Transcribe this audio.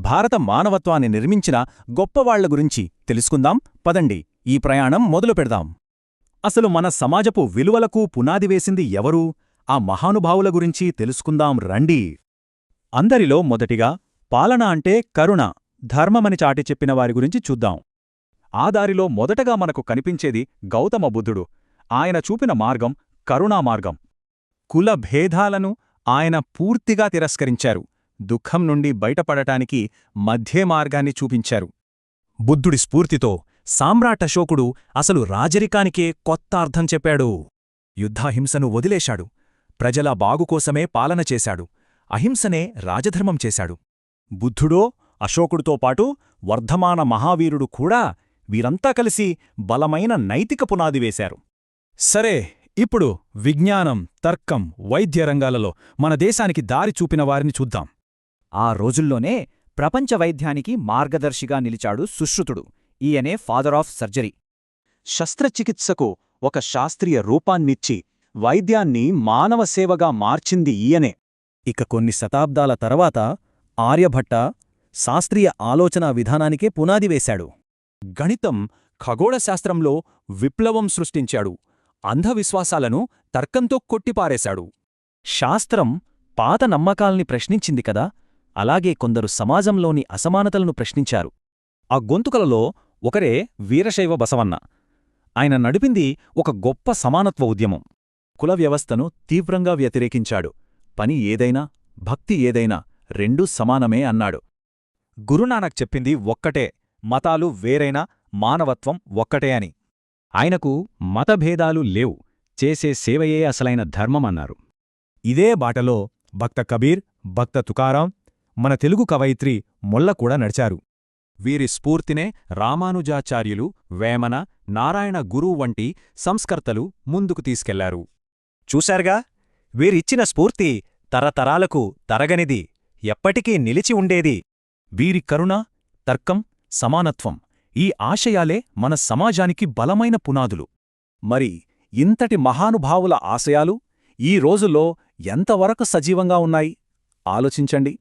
భారత మానవత్వాన్ని నిర్మించిన గొప్పవాళ్ళ గురించి తెలుసుకుందాం. పదండి ఈ ప్రయాణం మొదలు పెడదాం. అసలు మన సమాజపు విలువలకు పునాది వేసింది ఎవరు? ఆ మహానుభావుల గురించి తెలుసుకుందాం రండి. అందరిలో మొదటిగా పాలన అంటే కరుణ ధర్మమని చాటి చెప్పిన వారి గురించి చూద్దాం. ఆ దారిలో మొదటగా మనకు కనిపించేది గౌతమ బుద్ధుడు. ఆయన చూపిన మార్గం కరుణా మార్గం కుల భేదాలను ఆయన పూర్తిగా తిరస్కరించారు. దుఃఖం నుండి బయటపడటానికి మధ్యే మార్గాన్ని చూపించారు. బుద్ధుడి స్ఫూర్తితో సామ్రాట్ అశోకుడు అసలు రాజరికానికే కొత్త అర్థం చెప్పాడు. యుద్ధాహింసను వదిలేశాడు. ప్రజల బాగుకోసమే పాలన చేశాడు. అహింసనే రాజధర్మం చేశాడు. బుద్ధుడో అశోకుడితో పాటు వర్ధమాన మహావీరుడు కూడా వీరంతా కలిసి బలమైన నైతిక పునాది వేశారు. సరే ఇప్పుడు విజ్ఞానం తర్కం వైద్య రంగాలలో మన దేశానికి దారి చూపిన వారిని చూద్దాం. ఆ రోజుల్లోనే ప్రపంచ వైద్యానికి మార్గదర్శిగా నిలిచాడు సుశ్రుతుడు ఈయనే ఫాదర్ ఆఫ్ సర్జరీ. శస్త్రచికిత్సకు ఒక శాస్త్రీయ రూపాన్నిచ్చి వైద్యాన్ని మానవ సేవగా మార్చింది ఈయనే. ఇక కొన్ని శతాబ్దాల తర్వాత ఆర్యభట్ట శాస్త్రీయ ఆలోచనా విధానానికే పునాది వేశాడు. గణితం ఖగోళశాస్త్రంలో విప్లవం సృష్టించాడు. అంధవిశ్వాసాలను తర్కంతో కొట్టిపారేశాడు. శాస్త్రం పాత నమ్మకాల్ని ప్రశ్నించింది కదా అలాగే కొందరు సమాజంలోని అసమానతలను ప్రశ్నించారు. ఆ గొంతుకలలో ఒకరే వీరశైవ బసవన్న. ఆయన నడిపింది ఒక గొప్ప సమానత్వ ఉద్యమం. కుల వ్యవస్థను తీవ్రంగా వ్యతిరేకించాడు. పని ఏదైనా భక్తి ఏదైనా రెండూ సమానమే అన్నాడు. గురునానక్ చెప్పింది ఒక్కటే మతాలు వేరైనా మానవత్వం ఒక్కటే అని. ఆయనకు మతభేదాలు లేవు చేసే సేవయే అసలైన ధర్మమన్నారు ఇదే బాటలో భక్త కబీర్ భక్త తుకారాం మన తెలుగు కవయిత్రి మొల్ల కూడా నడిచారు. వీరి స్ఫూర్తినే రామానుజాచార్యులు వేమన నారాయణ గురువు వంటి సంస్కర్తలు ముందుకు తీసుకెళ్ళారు. చూశారుగా? వీరిచ్చిన స్ఫూర్తి తరతరాలకు తరగనిది ఎప్పటికీ నిలిచి ఉండేది. వీరి కరుణ తర్కం సమానత్వం ఈ ఆశయాలే మన సమాజానికి బలమైన పునాదులు. మరి ఇంతటి మహానుభావుల ఆశయాలు ఈ రోజుల్లో ఎంతవరకు సజీవంగా ఉన్నాయి? ఆలోచించండి.